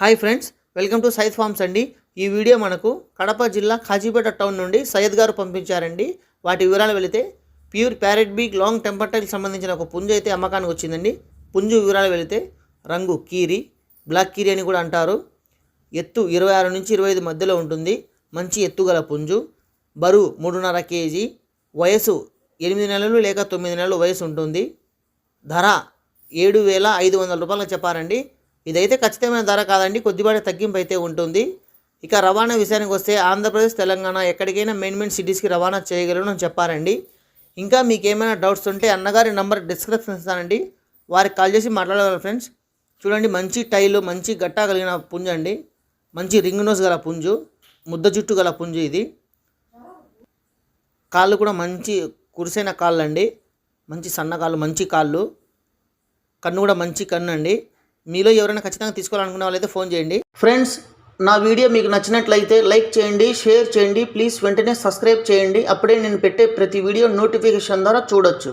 Hi friends welcome to Syed farms అండి. ఈ video మనకు కడప జిల్లా కాజీపేట టౌన్ నుండి సయ్యద్ గారు పంపించారండి. వాటి వివరాలు వెళితే ప్యూర్ ప్యారెట్ బీక్ లాంగ్ టెంపర్టైల్కి సంబంధించిన ఒక పుంజు అయితే అమ్మకానికి వచ్చిందండి. పుంజు వివరాలు వెళితే రంగు కీరి బ్లాక్ కీరి అని కూడా అంటారు. ఎత్తు ఇరవై ఆరు నుంచి ఇరవై ఐదు మధ్యలో ఉంటుంది. మంచి ఎత్తుగల పుంజు. బరువు మూడున్నర కేజీ. వయసు ఎనిమిది నెలలు లేక తొమ్మిది నెలలు వయసు ఉంటుంది. ధర ఏడు వేల ఐదు వందల రూపాయలకు చెప్పారండి. ఇదైతే ఖచ్చితమైన ధర కాదండి. కొద్దిపాటి తగ్గింపు అయితే ఉంటుంది. ఇక రవాణా విషయానికి వస్తే ఆంధ్రప్రదేశ్ తెలంగాణ ఎక్కడికైనా మెయిన్ మెయిన్ సిటీస్కి రవాణా చేయగలను అని చెప్పారండి. ఇంకా మీకు ఏమైనా డౌట్స్ ఉంటే అన్నగారి నంబర్ డిస్క్రిప్షన్ ఇస్తానండి. వారికి కాల్ చేసి మాట్లాడగలరు ఫ్రెండ్స్ చూడండి మంచి టైలు మంచి గట్టా కలిగిన పుంజు అండి. మంచి రింగ్ నోస్ గల పుంజు ముద్ద జుట్టు గల పుంజు ఇది. కాళ్ళు కూడా మంచి కురిసైన కాళ్ళు అండి. మంచి సన్న కాళ్ళు మంచి కాళ్ళు. కన్ను కూడా మంచి కన్ను అండి. మీలో ఎవరైనా ఖచ్చితంగా తీసుకోవాలనుకున్న వాళ్ళైతే ఫోన్ చేయండి. ఫ్రెండ్స్ నా వీడియో మీకు నచ్చినట్లయితే లైక్ చేయండి షేర్ చేయండి. ప్లీజ్ వెంటనే సబ్స్క్రైబ్ చేయండి. అప్పుడే నేను పెట్టే ప్రతి వీడియో నోటిఫికేషన్ ద్వారా చూడొచ్చు.